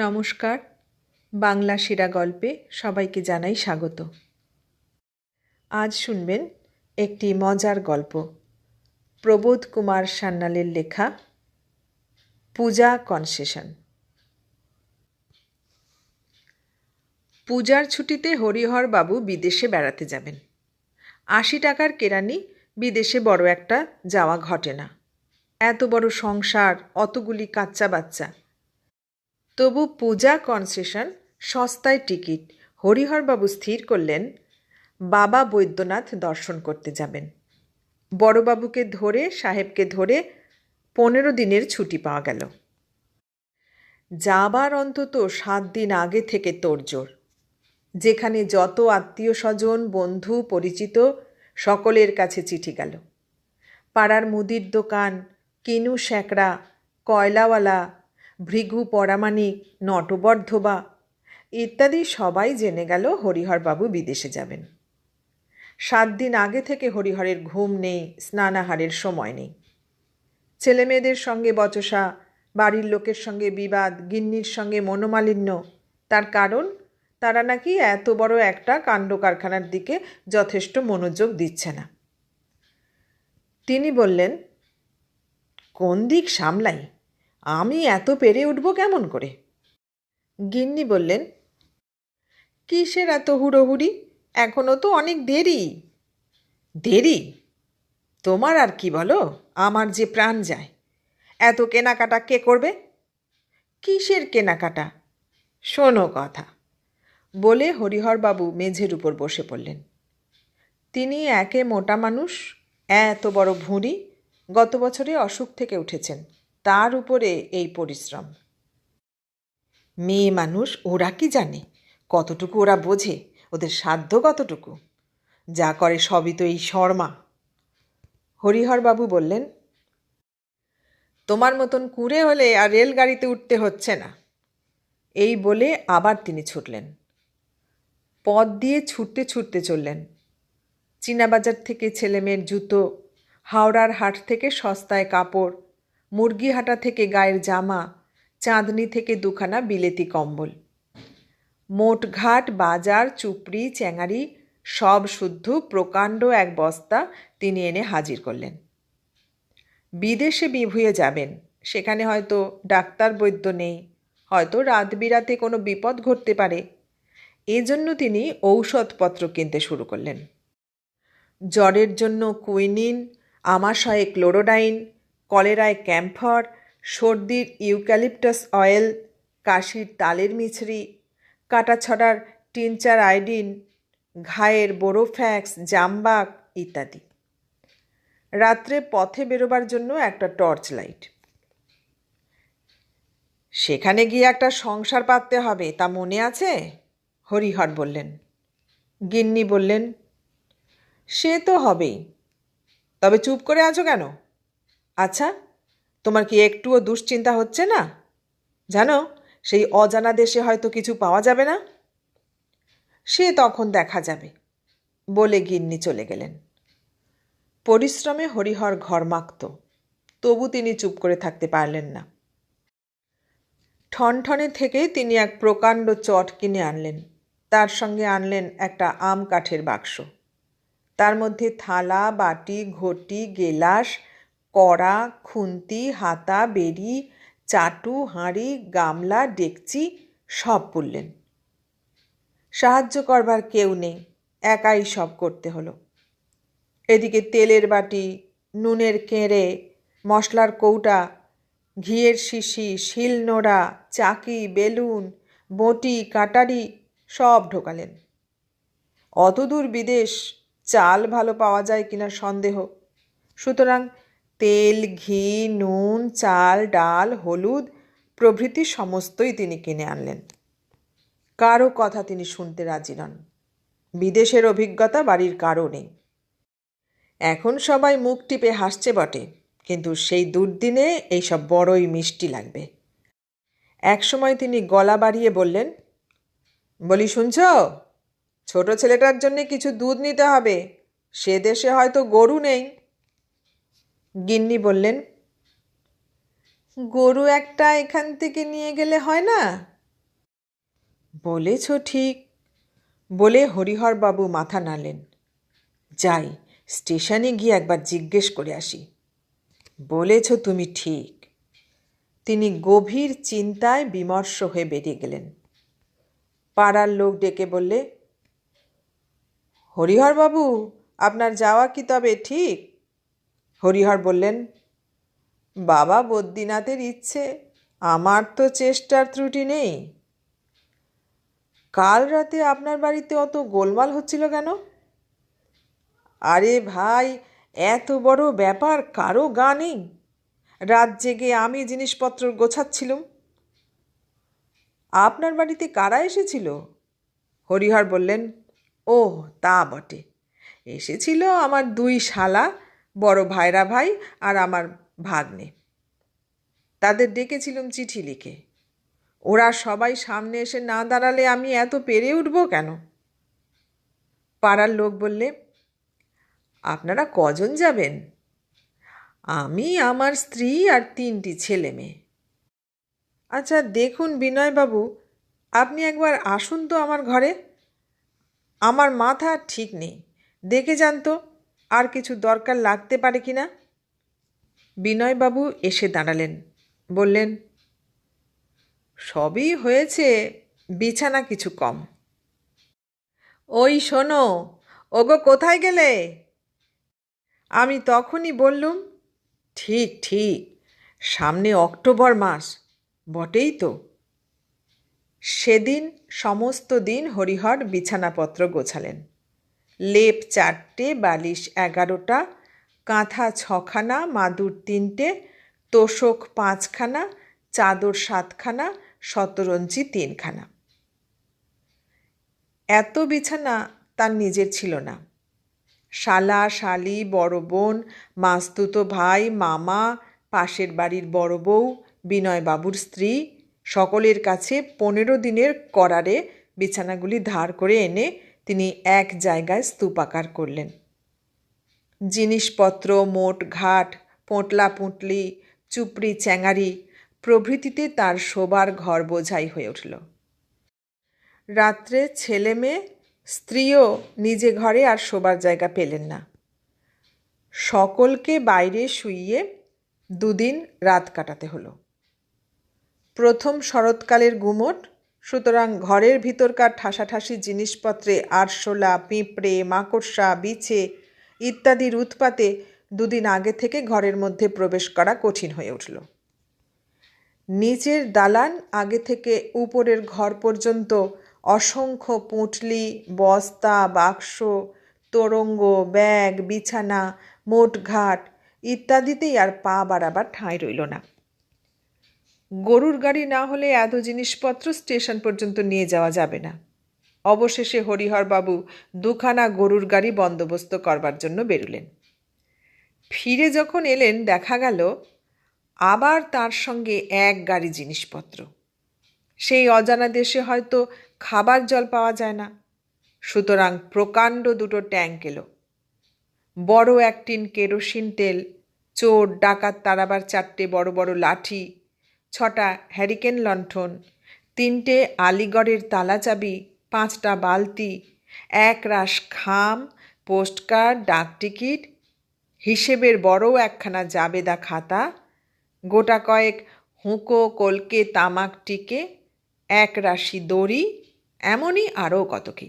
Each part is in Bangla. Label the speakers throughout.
Speaker 1: নমস্কার। বাংলা সেরা গল্পে সবাইকে জানাই স্বাগত। আজ শুনবেন একটি মজার গল্প। প্রবোধ কুমার সান্যালের লেখা, পূজা কনসেশন। পূজার ছুটিতে হরিহর বাবু বিদেশে বেড়াতে যাবেন। আশি টাকার কেরানি বিদেশে বড় একটা যাওয়া ঘটে না। এত বড় সংসার, অতগুলি কাচ্চা বাচ্চা। তবু পূজা কনসেশন, সস্তায় টিকিট। হরিহরবাবু স্থির করলেন, বাবা বৈদ্যনাথ দর্শন করতে যাবেন। বড়বাবুকে ধরে, সাহেবকে ধরে পনেরো দিনের ছুটি পাওয়া গেল। যাবার অন্তত সাত দিন আগে থেকে তোড়জোড় যেখানে যত আত্মীয় স্বজন বন্ধু, পরিচিত, সকলের কাছে চিঠি গেল। পাড়ার মুদির দোকান, কিনু শ্যাকরা কয়লাওয়ালা ভৃগু পরামানিক নটবর্ধবা ইত্যাদি সবাই জেনে গেল হরিহরবাবু বিদেশে যাবেন। সাত দিন আগে থেকে হরিহরের ঘুম নেই, স্নানাহারের সময় নেই। ছেলেমেয়েদের সঙ্গে বচসা, বাড়ির লোকের সঙ্গে বিবাদ, গিন্নির সঙ্গে মনোমালিন্য, তার কারণ তারা নাকি এত বড় একটা কাণ্ড কারখানার দিকে যথেষ্ট মনোযোগ দিচ্ছে না। তিনি বললেন, কোন দিক সামলাই? আমি এত পেরে উঠব কেমন করে? গিন্নি বললেন, কিসের এত হুড়োহুড়ি? এখনও তো অনেক দেরি। দেরি? তোমার আর কি বলো? আমার যে প্রাণ যায়। এত কেনাকাটা কে করবে? কিসের কেনাকাটা? শোনো কথা। বলে হরিহরবাবু মেঝের উপর বসে পড়লেন। তিনি একে মোটা মানুষ, এত বড় ভুঁড়ি, গত বছরে অসুখ থেকে উঠেছেন। তার উপরে এই পরিশ্রম। মেয়ে মানুষ ওরা কি জানে? কতটুকু ওরা বোঝে? ওদের সাধ্য কতটুকু? যা করে সবই তো এই শর্মা। হরিহরবাবু বললেন, তোমার মতন কুঁড়ে হলে আর রেলগাড়িতে উঠতে হচ্ছে না। এই বলে আবার তিনি ছুটলেন। পথ দিয়ে ছুটতে ছুটতে চললেন। চীনাবাজার থেকে ছেলেমেয়ের জুতো, হাওড়ার হাট থেকে সস্তায় কাপড় মুরগিহাটা থেকে গায়ের জামা, চাঁদনি থেকে দুখানা বিলেতি কম্বল। মোটঘাট বাজার, চুপড়ি, চ্যাঙারি, সব শুদ্ধ, প্রকাণ্ড এক বস্তা তিনি এনে হাজির করলেন। বিদেশে বিভুয়ে যাবেন, সেখানে হয়তো ডাক্তার বৈদ্য নেই, হয়তো রাত বিরাতে কোনো বিপদ ঘটতে পারে। এজন্য তিনি ঔষধপত্র কিনতে শুরু করলেন। জ্বরের জন্য কুইনিন, আমাশয়ে ক্লোরোডাইন কলেরায় ক্যাম্ফর, সর্দির ইউক্যালিপটাস অয়েল, কাশির তালের মিছরি, কাটাছড়ার টিনচার আইডিন ঘায়ের বোরোফ্যাক্স, জামবাক ইত্যাদি। রাত্রে পথে বেরোবার জন্য একটা টর্চ লাইট। সেখানে গিয়ে একটা সংসার পাততে হবে, তা মনে আছে? হরিহর বললেন। গিন্নি বললেন, সে তো হবেই। তবে চুপ করে আছো কেন? আচ্ছা তোমার কি একটুও দুশ্চিন্তা হচ্ছে না? জানো, সেই অজানা দেশে হয়তো কিছু পাওয়া যাবে না। সে তখন দেখা যাবে। বলে গিন্নি চলে গেলেন। পরিশ্রমে হরিহর ঘরমাক্ত তবু তিনি চুপ করে থাকতে পারলেন না। ঠনঠনে থেকে তিনি এক প্রকাণ্ড চট কিনে আনলেন। তার সঙ্গে আনলেন একটা আম কাঠের বাক্স। তার মধ্যে থালা, বাটি, ঘটি, গেলাস কড়া, খুন্তি, হাতা বেরি চাটু, হাঁড়ি, গামলা, ডেকচি সব পুরলেন সাহায্য করবার কেউ নেই, একাই সব করতে হলো। এদিকে তেলের বাটি, নুনের কেঁড়ে, মশলার কৌটা, ঘিয়ের শিশি শিলনোড়া চাকি, বেলুন, বটি, কাটারি সব ঢোকালেন। অতদূর বিদেশ চাল ভালো পাওয়া যায় কিনা সন্দেহ। সুতরাং তেল, ঘি, নুন, চাল, ডাল, হলুদ প্রভৃতি সমস্তই তিনি কিনে আনলেন। কারও কথা তিনি শুনতে রাজি নন। বিদেশের অভিজ্ঞতা বাড়ির কারও নেই। এখন সবাই মুখ টিপে হাসছে বটে, কিন্তু সেই দুর্দিনে এইসব বড়ই মিষ্টি লাগবে। একসময় তিনি গলা বাড়িয়ে বললেন, বলি শুনছ? ছোট ছেলেটার জন্যে কিছু দুধ নিতে হবে। সে দেশে হয়তো গরু নেই। গিন্নি বললেন, গরু একটা এখান থেকে নিয়ে গেলে হয় না? বলেছ ঠিক। বলে হরিহরবাবু মাথা নাড়লেন। যাই, স্টেশনে গিয়ে একবার জিজ্ঞেস করে আসি। বলেছ তুমি ঠিক। তিনি গভীর চিন্তায় বিমর্ষ হয়ে বেরিয়ে গেলেন। পাড়ার লোক ডেকে বললে, হরিহরবাবু, আপনার যাওয়া কি তবে ঠিক? হরিহর বললেন, বাবা বদ্রীনাথের ইচ্ছে, আমার তো চেষ্টার ত্রুটি নেই। কাল রাতে আপনার বাড়িতে অত গোলমাল হচ্ছিল কেন? আরে ভাই, এত বড় ব্যাপার কারও গা নেই। রাত জেগে আমি জিনিসপত্র গোছাচ্ছিলুম। আপনার বাড়িতে কারা এসেছিল? হরিহর বললেন ও তা বটে। এসেছিল আমার দুই শালা বড় ভাইরা ভাই আর আমার ভাগ্নে। তাদের ডেকেছিলুম চিঠি লিখে। ওরা সবাই সামনে এসে না দাঁড়ালে আমি এত পেরে উঠব কেন? পাড়ার লোক বললে, আপনারা কজন যাবেন? আমি, আমার স্ত্রী আর তিনটি ছেলে মেয়ে। আচ্ছা দেখুন বিনয়বাবু, আপনি একবার আসুন তো আমার ঘরে। আমার মাথা ঠিক নেই। দেখে যান তো। আর কিছু দরকার লাগতে পারে কি না বিনয়বাবু এসে দাঁড়ালেন। বললেন, সবই হয়েছে, বিছানা কিছু কম। ওই শোনো, ওগো কোথায় গেলে? আমি তখনই বললুম, ঠিক ঠিক, সামনে অক্টোবর মাস, বটেই তো। সেদিন সমস্ত দিন হরিহর বিছানাপত্র গোছালেন। লেপ চারটে, বালিশ এগারোটা, কাঁথা ছখানা, মাদুর তিনটে, তোষক পাঁচখানা, চাদর সাতখানা শতরঞ্চি তিনখানা। এত বিছানা তার নিজের ছিল না। শালা, শালি, বড় বোন, মাস্তুতো ভাই, মামা, পাশের বাড়ির বড় বউ, বিনয়বাবুর স্ত্রী, সকলের কাছে পনেরো দিনের করারে বিছানাগুলি ধার করে এনে তিনি এক জায়গায় স্তূপাকার করলেন। জিনিসপত্র, মোট ঘাট, পোঁটলা পুঁটলি, চুপড়ি চ্যাঙারি প্রভৃতিতে তার শোবার ঘর বোঝাই হয়ে উঠল। রাত্রে ছেলে মেয়ে, স্ত্রীও নিজে ঘরে আর শোবার জায়গা পেলেন না। সকলকে বাইরে শুইয়ে দুদিন রাত কাটাতে হলো। প্রথম শরৎকালের গুমট সুতরাং ঘরের ভিতরকার ঠাসাঠাসি জিনিসপত্রে আরশোলা, পিঁপড়ে, মাকড়সা, বিছে ইত্যাদির উৎপাতে দুদিন আগে থেকে ঘরের মধ্যে প্রবেশ করা কঠিন হয়ে উঠল। নিচের দালান আগে থেকে উপরের ঘর পর্যন্ত অসংখ্য পুঁটলি, বস্তা, বাক্স, তোরঙ্গ, ব্যাগ, বিছানা, মোটঘাট ইত্যাদিতেই আর পা বাড়াবার ঠাঁই রইল না। গরুর গাড়ি না হলে এত জিনিসপত্র স্টেশন পর্যন্ত নিয়ে যাওয়া যাবে না। অবশেষে হরিহরবাবু দুখানা গরুর গাড়ি বন্দোবস্ত করবার জন্য বেরুলেন। ফিরে যখন এলেন, দেখা গেল আবার তার সঙ্গে এক গাড়ি জিনিসপত্র। সেই অজানা দেশে হয়তো খাবার জল পাওয়া যায় না। সুতরাং প্রকাণ্ড দুটো ট্যাঙ্ক এলো। বড় এক টিন কেরোসিন তেল, চোর, ডাকাত তারাবার চারটে বড় বড় লাঠি ছটা হ্যারিকেন লণ্ঠন, তিনটে আলিগড়ের তালাচাবি পাঁচটা বালতি, এক রাস খাম, পোস্টকার্ড, ডাক টিকিট, হিসেবের বড় একখানা জাবেদা খাতা, গোটা কয়েক হুঁকো কলকে তামাক টিকে, এক রাশি দড়ি, এমনই আরও কত কি।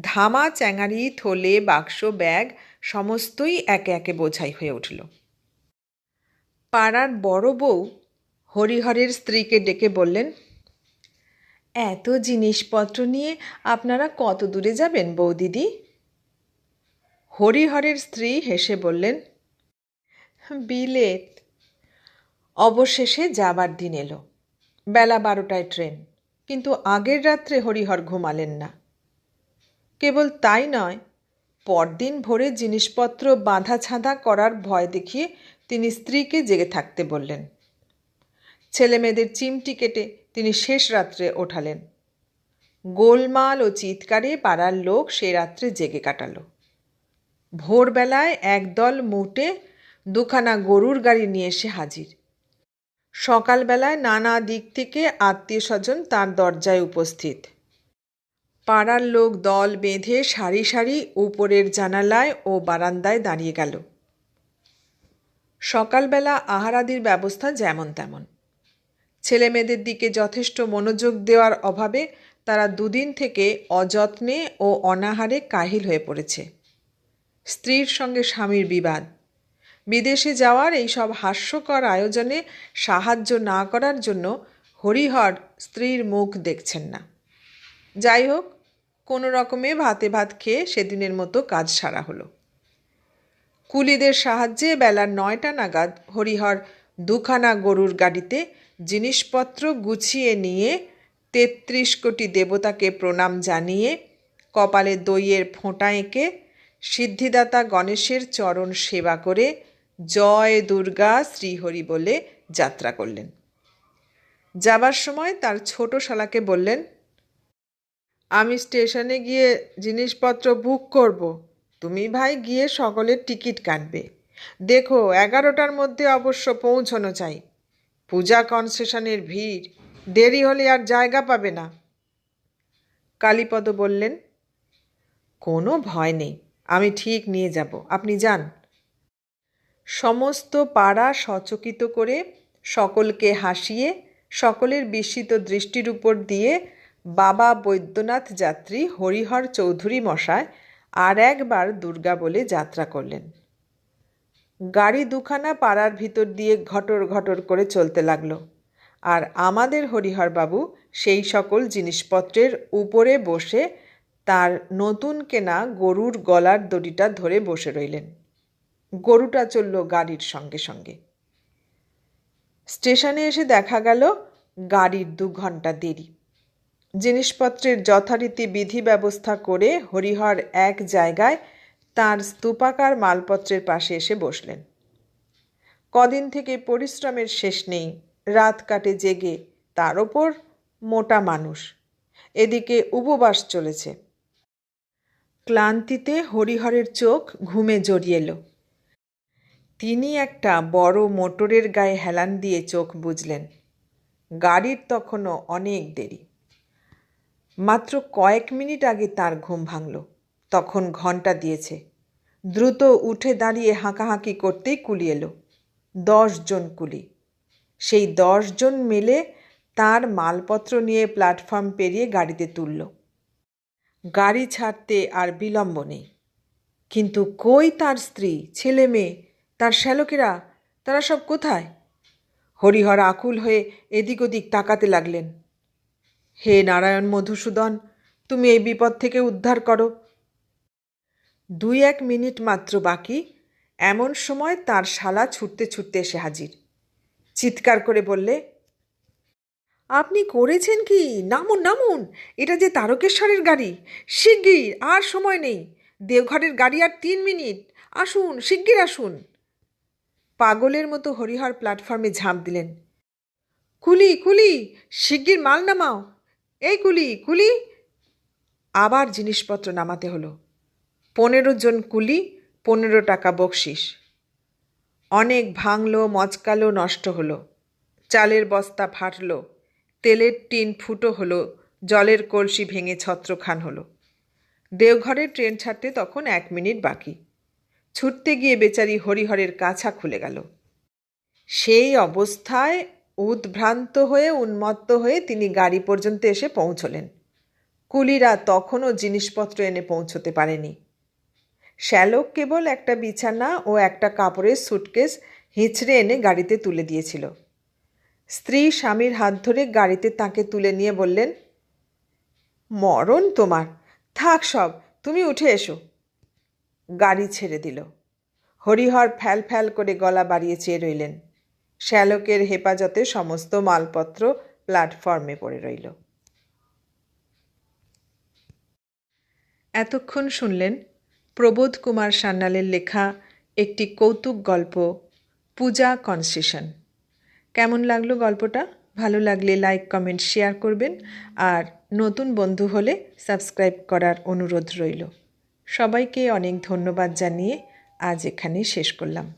Speaker 1: ধামা, চ্যাঙারি, থলে, বাক্স, ব্যাগ, সমস্তই একে একে বোঝাই হয়ে উঠল। পাড়ার বড় বউ হরিহরের স্ত্রীকে ডেকে বললেন, এত জিনিসপত্র নিয়ে আপনারা কত দূরে যাবেন বৌদিদি? হরিহরের স্ত্রী হেসে বললেন, বিলেত। অবশেষে যাবার দিন এলো। বেলা বারোটায় ট্রেন, কিন্তু আগের রাত্রে হরিহর ঘুমালেন না। কেবল তাই নয়, পরদিন ভোরে জিনিসপত্র বাঁধা ছাঁধা করার ভয় দেখিয়ে তিনি স্ত্রীকে জেগে থাকতে বললেন ছেলে মেয়েদের চিমটি কেটে তিনি শেষ রাত্রে ওঠালেন। গোলমাল ও চিৎকারে পাড়ার লোক সে রাত্রে জেগে কাটালো। ভোরবেলায় একদল মুটে দুখানা গরুর গাড়ি নিয়ে এসে হাজির। সকালবেলায় নানা দিক থেকে আত্মীয় স্বজন তার দরজায় উপস্থিত। পাড়ার লোক দল বেঁধে সারি সারি উপরের জানালায় ও বারান্দায় দাঁড়িয়ে গেল। সকালবেলা আহারাদির ব্যবস্থা যেমন তেমন। ছেলেমেয়েদের দিকে যথেষ্ট মনোযোগ দেওয়ার অভাবে তারা দুদিন থেকে অযত্নে ও অনাহারে কাহিল হয়ে পড়েছে। স্ত্রীর সঙ্গে স্বামীর বিবাদ। বিদেশে যাওয়ার এই সব হাস্যকর আয়োজনে সাহায্য না করার জন্য হরিহর স্ত্রীর মুখ দেখছেন না। যাই হোক, কোনো রকমে ভাতে ভাত খেয়ে সেদিনের মতো কাজ সারা হলো। কুলিদের সাহায্যে বেলা নয়টা নাগাদ হরিহর দুখানা গরুর গাড়িতে জিনিসপত্র গুছিয়ে নিয়ে তেত্রিশ কোটি দেবতাকে প্রণাম জানিয়ে কপালে দইয়ের ফোঁটা এঁকে সিদ্ধিদাতা গণেশের চরণ সেবা করে জয় দুর্গা শ্রীহরি বলে যাত্রা করলেন। যাবার সময় তার ছোট শালাকে বললেন, আমি স্টেশনে গিয়ে জিনিসপত্র বুক করব। তুমি ভাই গিয়ে সকলের টিকিট কাটবে। দেখো, এগারোটার মধ্যে অবশ্য পৌঁছানো চাই। পূজা কনসেশনের ভিড়, দেরি হলে আর জায়গা পাবে না। কালীপদ বললেন, কোনো ভয় নেই, আমি ঠিক নিয়ে যাব। আপনি যান। সমস্ত পাড়া সচকিত করে সকলকে হাসিয়ে, সকলের বিস্মিত দৃষ্টির উপর দিয়ে বাবা বৈদ্যনাথ যাত্রী হরিহর চৌধুরী মশায় আর একবার দুর্গা বলে যাত্রা করলেন। গাড়ি দুখানা পাড়ার ভিতর দিয়ে ঘটর ঘটর করে চলতে লাগল। আর আমাদের হরিহরবাবু সেই সকল জিনিসপত্রের উপরে বসে তার নতুন কেনা গরুর গলার দড়িটা ধরে বসে রইলেন। গরুটা চলল গাড়ির সঙ্গে সঙ্গে। স্টেশনে এসে দেখা গেল গাড়ির দু ঘণ্টা দেরি। জিনিসপত্রের যথারীতি বিধি ব্যবস্থা করে হরিহর এক জায়গায় তার স্তূপাকার মালপত্রের পাশে এসে বসলেন। কদিন থেকে পরিশ্রমের শেষ নেই, রাত কাটে জেগে, তার ওপর মোটা মানুষ। এদিকে উপবাস চলেছে। ক্লান্তিতে হরিহরের চোখ ঘুমে জড়িয়ে এলো। তিনি একটা বড় মোটরের গায়ে হেলান দিয়ে চোখ বুঝলেন গাড়ির তখনও অনেক দেরি। মাত্র কয়েক মিনিট আগে তার ঘুম ভাঙল। তখন ঘণ্টা দিয়েছে। দ্রুত উঠে দাঁড়িয়ে হাঁকাহাঁকি করতেই কুলি এলো। জন কুলি। সেই জন মিলে তার মালপত্র নিয়ে প্ল্যাটফর্ম পেরিয়ে গাড়িতে তুলল। গাড়ি ছাড়তে আর বিলম্ব নেই। কিন্তু কই তার স্ত্রী, ছেলে মেয়ে, তার শ্যালকেরা, তারা সব কোথায়? হরিহর আকুল হয়ে এদিক ওদিক তাকাতে লাগলেন। হে নারায়ণ মধুসূদন, তুমি এই বিপদ থেকে উদ্ধার করো। দুই এক মিনিট মাত্র বাকি, এমন সময় তার শালা ছুটতে ছুটতে এসে হাজির। চিৎকার করে বললে, আপনি করেছেন কি? নামুন নামুন! এটা যে তারকেশ্বরের গাড়ি। শিগগির, আর সময় নেই। দেওঘরের গাড়ি আর তিন মিনিট। আসুন, শিগগির আসুন! পাগলের মতো হরিহর প্ল্যাটফর্মে ঝাঁপ দিলেন। কুলি কুলি, শিগগির মাল নামাও। এই কুলি কুলি! আবার জিনিসপত্র নামাতে হলো। পনেরো জন কুলি, পনেরো টাকা বকশিস। অনেক ভাঙলো, মচকালো, নষ্ট হলো। চালের বস্তা ফাটলো, তেলের টিন ফুটো হলো, জলের কলসি ভেঙে ছত্রখান হলো। দেওঘরের ট্রেন ছাড়তে তখন এক মিনিট বাকি। ছুটতে গিয়ে বেচারি হরিহরের কাছা খুলে গেল। সেই অবস্থায় উদ্ভ্রান্ত হয়ে, উন্মত্ত হয়ে তিনি গাড়ি পর্যন্ত এসে পৌঁছলেন। কুলিরা তখনও জিনিসপত্র এনে পৌঁছতে পারেনি। শ্যালক কেবল একটা বিছানা ও একটা কাপড়ের সুটকেস হিঁচড়ে এনে গাড়িতে তুলে দিয়েছিল। স্ত্রী স্বামীর হাত ধরে গাড়িতে তাকে তুলে নিয়ে বললেন, মরণ তোমার। থাক সব, তুমি উঠে এসো। গাড়ি ছেড়ে দিল। হরিহর ফ্যাল ফ্যাল করে গলা বাড়িয়ে চেয়ে রইলেন। শ্যালকের হেফাজতে সমস্ত মালপত্র প্ল্যাটফর্মে পড়ে রইল। এতক্ষণ শুনলেন প্রবোধ কুমার সান্যালের লেখা একটি কৌতুক গল্প, পূজা কনসেশন। কেমন লাগল গল্পটা? ভালো লাগলে লাইক, কমেন্ট, শেয়ার করবেন আর নতুন বন্ধু হলে সাবস্ক্রাইব করার অনুরোধ রইল। সবাইকে অনেক ধন্যবাদ জানিয়ে আজ এখানে শেষ করলাম।